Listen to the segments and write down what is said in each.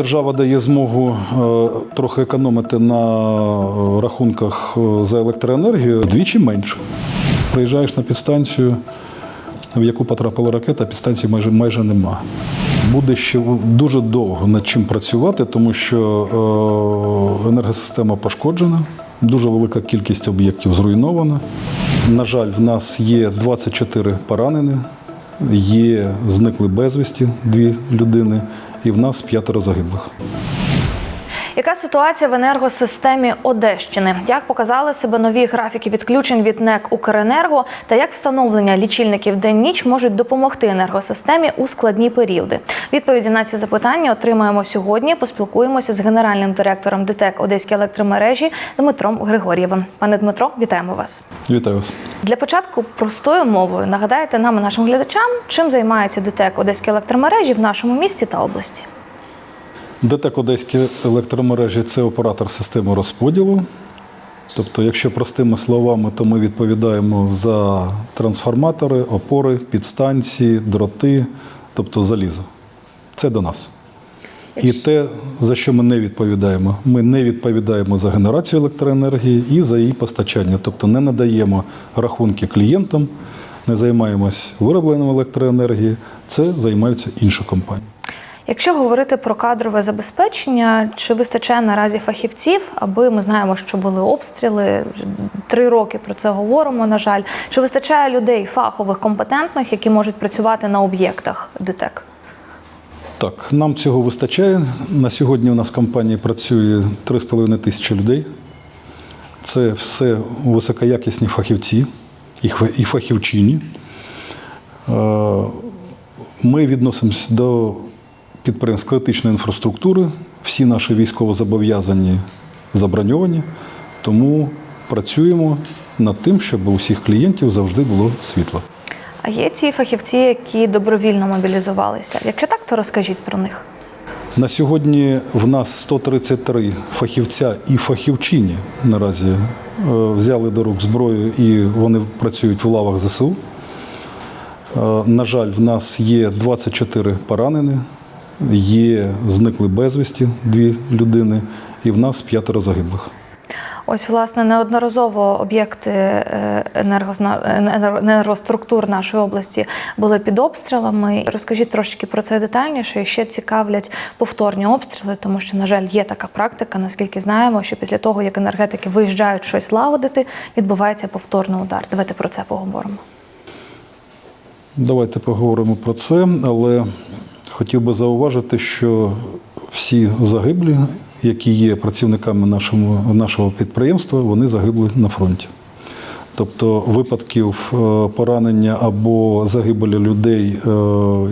Держава дає змогу е, трохи економити на е, рахунках е, за електроенергію двічі менше. Приїжджаєш на підстанцію, в яку потрапила ракета, підстанції майже майже нема. Буде ще дуже довго над чим працювати, тому що енергосистема пошкоджена, дуже велика кількість об'єктів зруйнована. На жаль, в нас є 24 поранені, є зникли безвісті дві людини, і в нас п'ятеро загиблих. Яка ситуація в енергосистемі Одещини? Як показали себе нові графіки відключень від НЕК Укренерго та як встановлення лічильників день-ніч можуть допомогти енергосистемі у складні періоди? Відповіді на ці запитання отримаємо сьогодні. Поспілкуємося з генеральним директором ДТЕК Одеської електромережі Дмитром Григор'євим. Пане Дмитро, вітаємо вас. Вітаю вас. Для початку простою мовою нагадаєте нам і нашим глядачам, чим займається ДТЕК Одеської електромережі в нашому місті та області. ДТЕК Одеські електромережі це оператор системи розподілу. Тобто, якщо простими словами, то ми відповідаємо за трансформатори, опори, підстанції, дроти, тобто залізо. Це до нас. І те, за що ми не відповідаємо, ми не відповідаємо за генерацію електроенергії і за її постачання. Тобто не надаємо рахунки клієнтам, не займаємось виробленням електроенергії, це займаються інші компанії. Якщо говорити про кадрове забезпечення, чи вистачає наразі фахівців, аби ми знаємо, що були обстріли три роки про це говоримо. На жаль, чи вистачає людей фахових, компетентних, які можуть працювати на об'єктах ДТЕК? Так, нам цього вистачає. На сьогодні у нас в компанії працює 3,5 тисячі людей. Це все високоякісні фахівці і фахівчині. Е, Ми відносимося до підприємств критичної інфраструктури. Всі наші військовозобов'язані заброньовані, тому працюємо над тим, щоб у всіх клієнтів завжди було світло. А є ті фахівці, які добровільно мобілізувалися. Якщо так, то розкажіть про них. На сьогодні в нас 133 фахівця і фахівчині наразі е, взяли до рук зброю і вони працюють в лавах ЗСУ. Е, На жаль, в нас є 24 поранені, є зникли безвісті дві людини, і в нас п'ятеро загиблих. Ось, власне, неодноразово об'єкти е, енергоструктур нашої області були під обстрілами. Розкажіть трошки про це детальніше. І ще цікавлять повторні обстріли, тому що, на жаль, є така практика, наскільки знаємо, що після того, як енергетики виїжджають щось лагодити, відбувається повторний удар. Давайте про це поговоримо. Давайте поговоримо про це, але хотів би зауважити, що всі загиблі, які є працівниками нашому, нашого підприємства, вони загибли на фронті. Тобто випадків е, поранення або загибелі людей, е,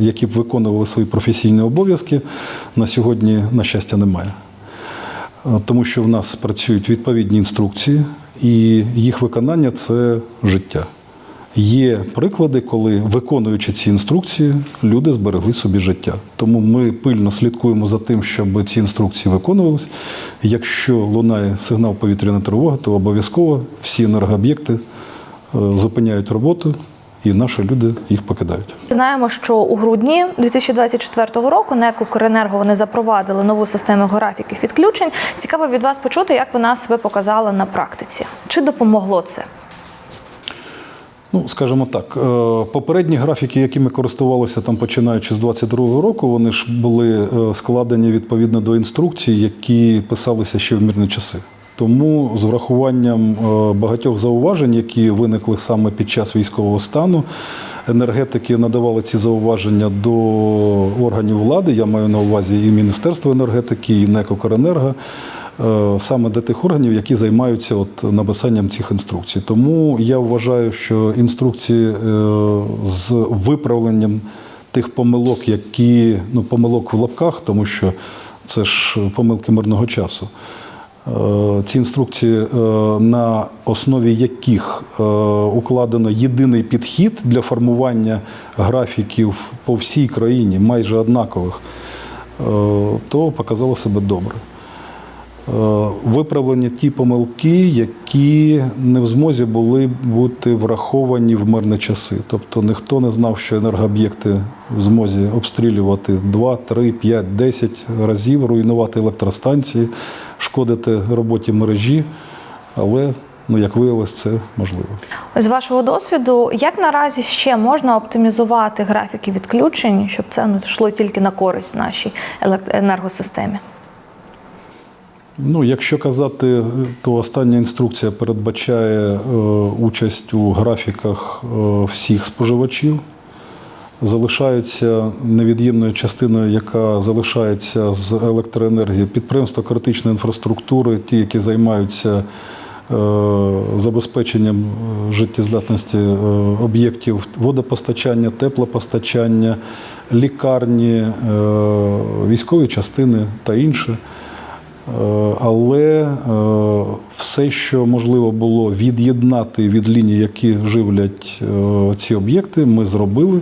які б виконували свої професійні обов'язки, на сьогодні, на щастя, немає. Е, Тому що в нас працюють відповідні інструкції, і їх виконання це життя. Є приклади, коли, виконуючи ці інструкції, люди зберегли собі життя. Тому ми пильно слідкуємо за тим, щоб ці інструкції виконувалися. Якщо лунає сигнал повітряної тривоги, то обов'язково всі енергооб'єкти е, зупиняють роботу, і наші люди їх покидають. Знаємо, що у грудні 2024 року НЕК «Укренерго» вони запровадили нову систему графіків відключень. Цікаво від вас почути, як вона себе показала на практиці. Чи допомогло це? Ну, скажімо так, е, попередні графіки, якими користувалися там починаючи з 22-го року, вони ж були е, складені відповідно до інструкцій, які писалися ще в мирні часи. Тому з врахуванням е, багатьох зауважень, які виникли саме під час військового стану, енергетики надавали ці зауваження до органів влади. Я маю на увазі і Міністерство енергетики, і НЕК «Укренерго», саме до тих органів, які займаються от написанням цих інструкцій. Тому я вважаю, що інструкції е, з виправленням тих помилок, які ну помилок в лапках, тому що це ж помилки мирного часу. Е, Ці інструкції, е, на основі яких е, укладено єдиний підхід для формування графіків по всій країні, майже однакових, е, то показало себе добре. Виправлені ті помилки, які не в змозі були бути враховані в мирні часи. Тобто ніхто не знав, що енергооб'єкти в змозі обстрілювати 2, 3, 5, 10 разів, руйнувати електростанції, шкодити роботі мережі. Але, ну, як виявилось, це можливо. З вашого досвіду, як наразі ще можна оптимізувати графіки відключень, щоб це не йшло тільки на користь нашій енергосистемі? Ну, якщо казати, то остання інструкція передбачає е, участь у графіках е, всіх споживачів. Залишаються невід'ємною частиною, яка залишається з електроенергії, підприємства критичної інфраструктури, ті, які займаються е, забезпеченням е, життєздатності е, об'єктів водопостачання, теплопостачання, лікарні, е, військові частини та інше. Е, Але е, все, що можливо було від'єднати від ліній, які живлять е, ці об'єкти, ми зробили.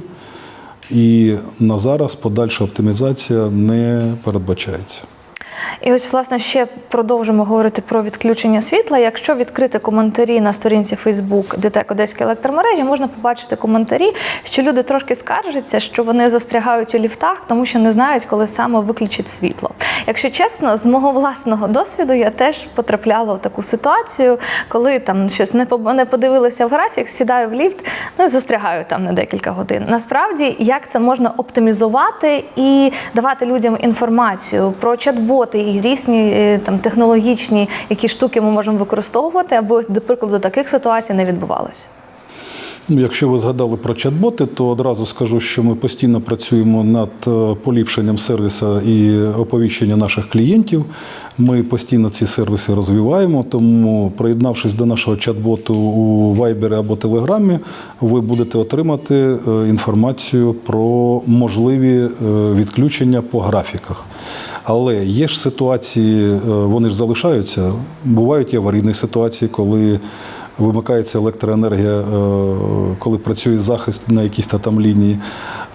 І на зараз подальша оптимізація не передбачається. І ось, власне, ще продовжимо говорити про відключення світла. Якщо відкрити коментарі на сторінці Facebook ДТЕК Одеської електромережі, можна побачити коментарі, що люди трошки скаржаться, що вони застрягають у ліфтах, тому що не знають, коли саме виключить світло. Якщо чесно, з мого власного досвіду я теж потрапляла в таку ситуацію, коли там щось не по- не подивилася в графік, сідаю в ліфт, ну і застрягаю там на декілька годин. Насправді, як це можна оптимізувати і давати людям інформацію про чат-боти і різні е, там технологічні які штуки ми можемо використовувати, аби до прикладу таких ситуацій не відбувалося. Ну, якщо ви згадали про чат-боти, то одразу скажу, що ми постійно працюємо над е, поліпшенням сервісу і оповіщення наших клієнтів. Ми постійно ці сервіси розвиваємо, тому, приєднавшись до нашого чат-боту у Viber або Телеграмі, ви будете отримати е, інформацію про можливі відключення по графіках. Але є ж ситуації, е, вони ж залишаються. Бувають і аварійні ситуації, коли вимикається електроенергія, е, коли працює захист на якійсь там лінії.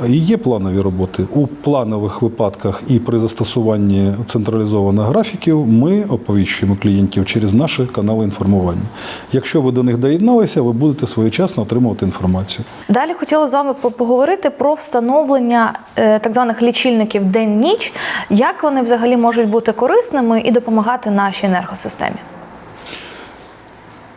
І є планові роботи. У планових випадках і при застосуванні централізованих графіків ми оповіщуємо клієнтів через наші канали інформування. Якщо ви до них доєдналися, ви будете своєчасно отримувати інформацію. Далі хотіла з вами поговорити про встановлення е, так званих лічильників день-ніч, як вони взагалі можуть бути корисними і допомагати нашій енергосистемі.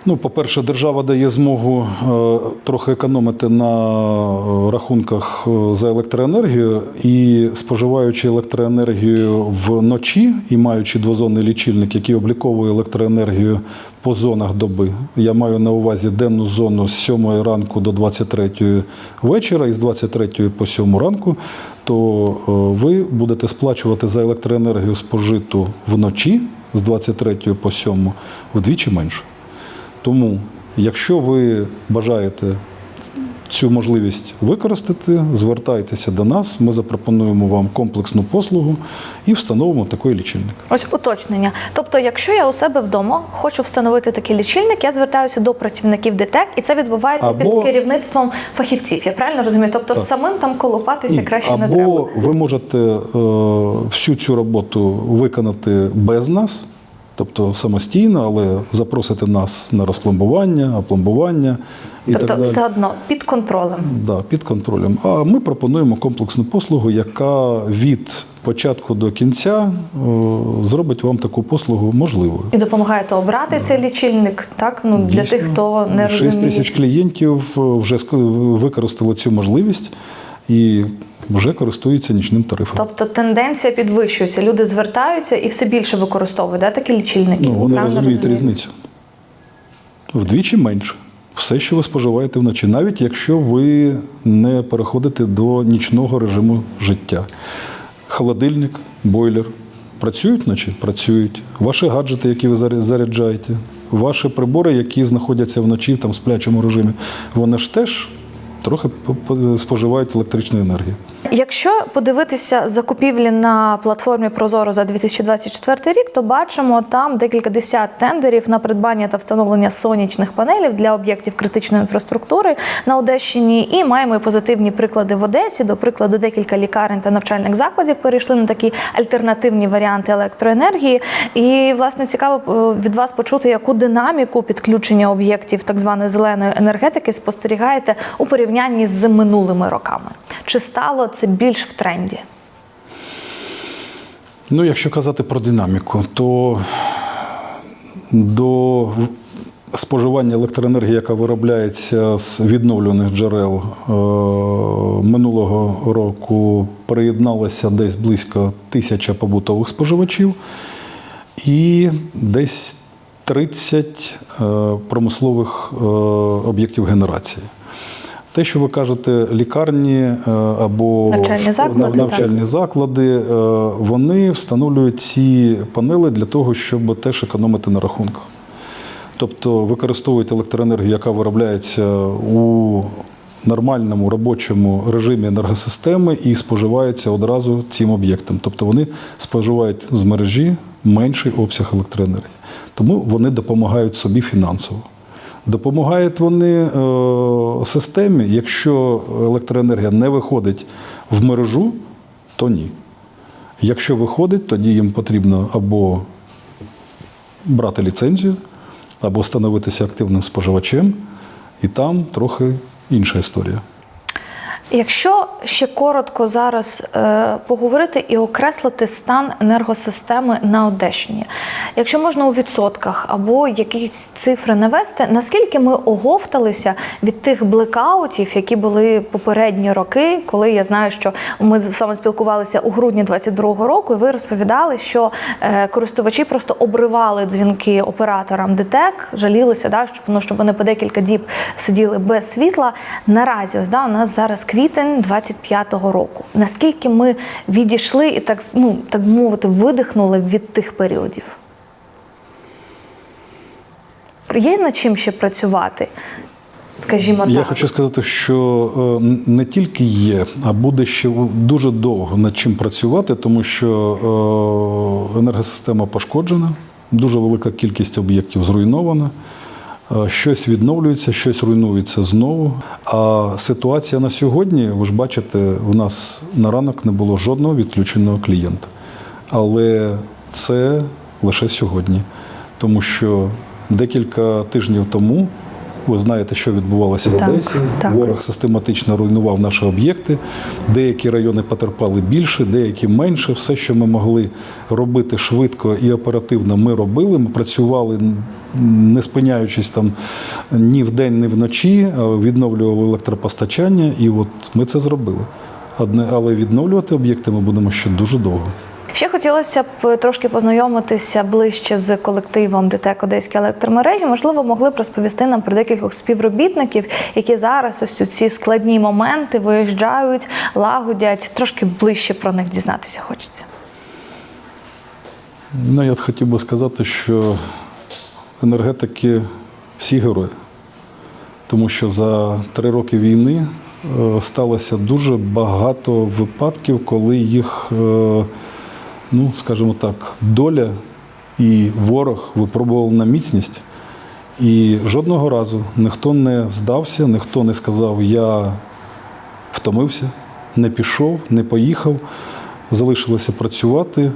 Ну, по-перше, держава дає змогу е, трохи економити на е, рахунках е, за електроенергію і споживаючи електроенергію вночі і маючи двозонний лічильник, який обліковує електроенергію по зонах доби. Я маю на увазі денну зону з 7 ранку до 23 вечора і з 23 по 7 ранку, то ви будете сплачувати за електроенергію спожиту вночі з 23 по 7 вдвічі менше. Тому, якщо ви бажаєте цю можливість використати, звертайтеся до нас. Ми запропонуємо вам комплексну послугу і встановимо такий лічильник. Ось уточнення. Тобто, якщо я у себе вдома хочу встановити такий лічильник, я звертаюся до працівників ДТЕК, і це відбувається Або- під керівництвом фахівців. Я правильно розумію? Тобто Так. самим там колупатися І краще не або треба. ви можете е, всю цю роботу виконати без нас, тобто самостійно, але запросити нас на розпломбування, опломбування і Тобто, так далі. все одно під контролем. Да, під контролем. А ми пропонуємо комплексну послугу, яка від початку до кінця о, зробить вам таку послугу можливою. І допомагаєте обрати цей лічильник, так? Ну, для тих, хто не 6 розуміє. тисяч клієнтів е, вже використали цю можливість і вже користуються нічним тарифом. Тобто тенденція підвищується. Люди звертаються і все більше використовують да, такі лічильники. Ну, вони Правильно розуміють розумію? різницю. Вдвічі менше. Все, що ви споживаєте вночі, навіть якщо ви не переходите до нічного режиму життя. Холодильник, бойлер працюють вночі? Працюють. Ваші гаджети, які ви заря- заряджаєте, ваші прибори, які знаходяться вночі там, в сплячому режимі, вони ж теж трохи споживають електричну енергію. Якщо подивитися закупівлі на платформі Прозоро за 2024 рік, то бачимо там декілька десят тендерів на придбання та встановлення сонячних панелів для об'єктів критичної інфраструктури на Одещині. І маємо і позитивні приклади в Одесі. До прикладу, декілька лікарень та навчальних закладів перейшли на такі альтернативні варіанти електроенергії. І власне цікаво е, від вас почути, яку динаміку підключення об'єктів так званої зеленої енергетики спостерігаєте у порівнянні з минулими роками. Чи стало це більш в тренді? Ну, якщо казати про динаміку, то до споживання електроенергії, яка виробляється з відновлюваних джерел е, минулого року, приєдналося десь близько тисяча побутових споживачів і десь 30 е, промислових е, об'єктів генерації. Те, що ви кажете, лікарні е, або Навчальні заклади, навчальні заклади, е, вони встановлюють ці панели для того, щоб теж економити на рахунках. Тобто використовують електроенергію, яка виробляється у нормальному робочому режимі енергосистеми і споживається одразу цим об'єктом. Тобто вони споживають з мережі менший обсяг електроенергії. Тому вони допомагають собі фінансово. Допомагають вони е, системі, якщо електроенергія не виходить в мережу, то ні. Якщо виходить, тоді їм потрібно або брати ліцензію, або становитися активним споживачем, і там трохи інша історія. Якщо ще коротко зараз е, поговорити і окреслити стан енергосистеми на Одещині, якщо можна у відсотках або якісь цифри навести, наскільки ми оговталися від тих блекаутів, які були попередні роки, коли я знаю, що ми з вами спілкувалися у грудні 22-го року, і ви розповідали, що е, користувачі просто обривали дзвінки операторам ДТЕК, жалілися, да, щоб, ну, щоб вони по декілька діб сиділи без світла. Наразі ось да, у нас зараз квітень 25-го року. Наскільки ми відійшли і так, ну, так мовити, видихнули від тих періодів? Є над чим ще працювати? Скажімо Я так. хочу сказати, що е, не тільки є, а буде ще дуже довго над чим працювати, тому що е, енергосистема пошкоджена, дуже велика кількість об'єктів зруйнована. Е, Щось відновлюється, щось руйнується знову. А ситуація на сьогодні, ви ж бачите, в нас на ранок не було жодного відключеного клієнта. Але це лише сьогодні. Тому що декілька тижнів тому ви знаєте, що відбувалося в Одесі. Ворог систематично руйнував наші об'єкти. Деякі райони потерпали більше, деякі менше. Все, що ми могли робити швидко і оперативно, ми робили. Ми працювали не спиняючись там ні вдень, ні вночі, а відновлювали електропостачання, і от ми це зробили. Одне, але відновлювати об'єкти ми будемо ще дуже довго. Ще хотілося б трошки познайомитися ближче з колективом ДТЕК Одеські електромережі. Можливо, могли б розповісти нам про декількох співробітників, які зараз ось у ці складні моменти виїжджають, лагодять. Трошки ближче про них дізнатися хочеться. Ну, я от хотів би сказати, що енергетики всі герої. Тому що за три роки війни е, сталося дуже багато випадків, коли їх, е, ну, скажімо так, доля і ворог випробував на міцність. І жодного разу ніхто не здався, ніхто не сказав, я втомився, не пішов, не поїхав. Залишилося працювати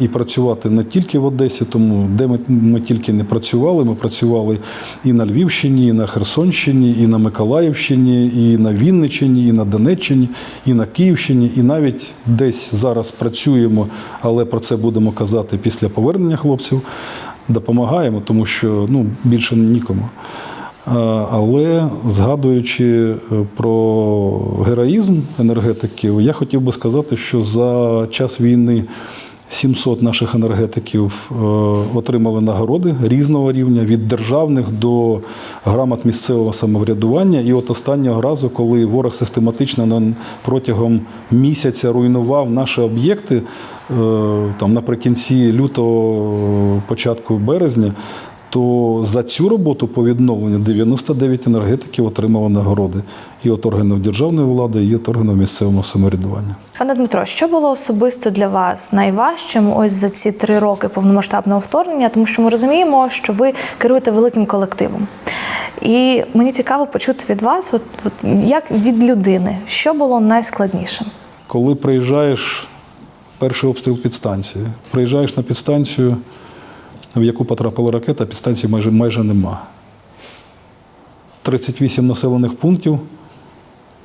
і працювати не тільки в Одесі, тому де ми, ми тільки не працювали. Ми працювали і на Львівщині, і на Херсонщині, і на Миколаївщині, і на Вінниччині, і на Донеччині, і на Київщині, і навіть десь зараз працюємо, але про це будемо казати після повернення хлопців. Допомагаємо, тому що ну, більше нікому. Але згадуючи е, про героїзм енергетиків, я хотів би сказати, що за час війни 700 наших енергетиків е, отримали нагороди різного рівня від державних до грамот місцевого самоврядування. І от останнього разу, коли ворог систематично протягом місяця руйнував наші об'єкти, е, там наприкінці лютого, початку березня, то за цю роботу по відновленню 99 енергетиків отримали нагороди і від органів державної влади, і від органів місцевого самоврядування. Пане Дмитро, що було особисто для вас найважчим ось за ці три роки повномасштабного вторгнення? Тому що ми розуміємо, що ви керуєте великим колективом. І мені цікаво почути від вас, от, от як від людини, що було найскладнішим? Коли приїжджаєш, перший обстріл підстанції, приїжджаєш на підстанцію, в яку потрапила ракета, підстанції майже, майже нема. 38 населених пунктів,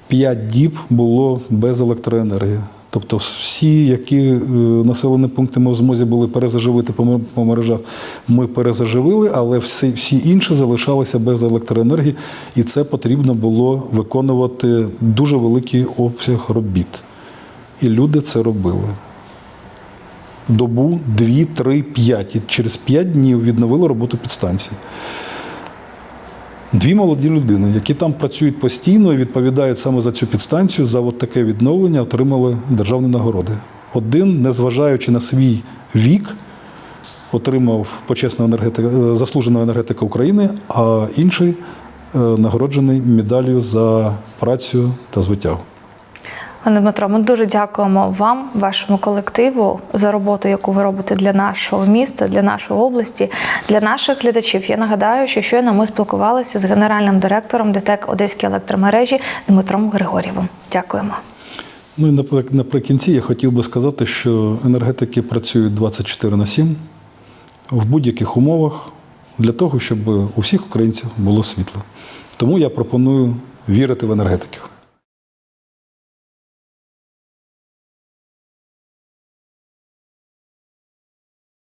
5 діб було без електроенергії. Тобто всі, які е, населені пункти ми в змозі були перезаживити по мережах, ми перезаживили, але всі, всі інші залишалися без електроенергії, і це потрібно було виконувати дуже великий обсяг робіт. І люди це робили. Добу, дві, три, п'ять. І через п'ять днів відновили роботу підстанції. Дві молоді людини, які там працюють постійно і відповідають саме за цю підстанцію, за от таке відновлення, отримали державні нагороди. Один, незважаючи на свій вік, отримав почесну енергетика, е, заслуженого енергетика України, а інший е, нагороджений медаллю за працю та звитягу. Пане Дмитро, ми дуже дякуємо вам, вашому колективу, за роботу, яку ви робите для нашого міста, для нашої області, для наших глядачів. Я нагадаю, що щойно ми спілкувалися з генеральним директором ДТЕК Одеські електромережі Дмитром Григорєвим. Дякуємо. Ну і наприк- наприкінці я хотів би сказати, що енергетики працюють 24 на 7 в будь-яких умовах для того, щоб у всіх українців було світло. Тому я пропоную вірити в енергетиків.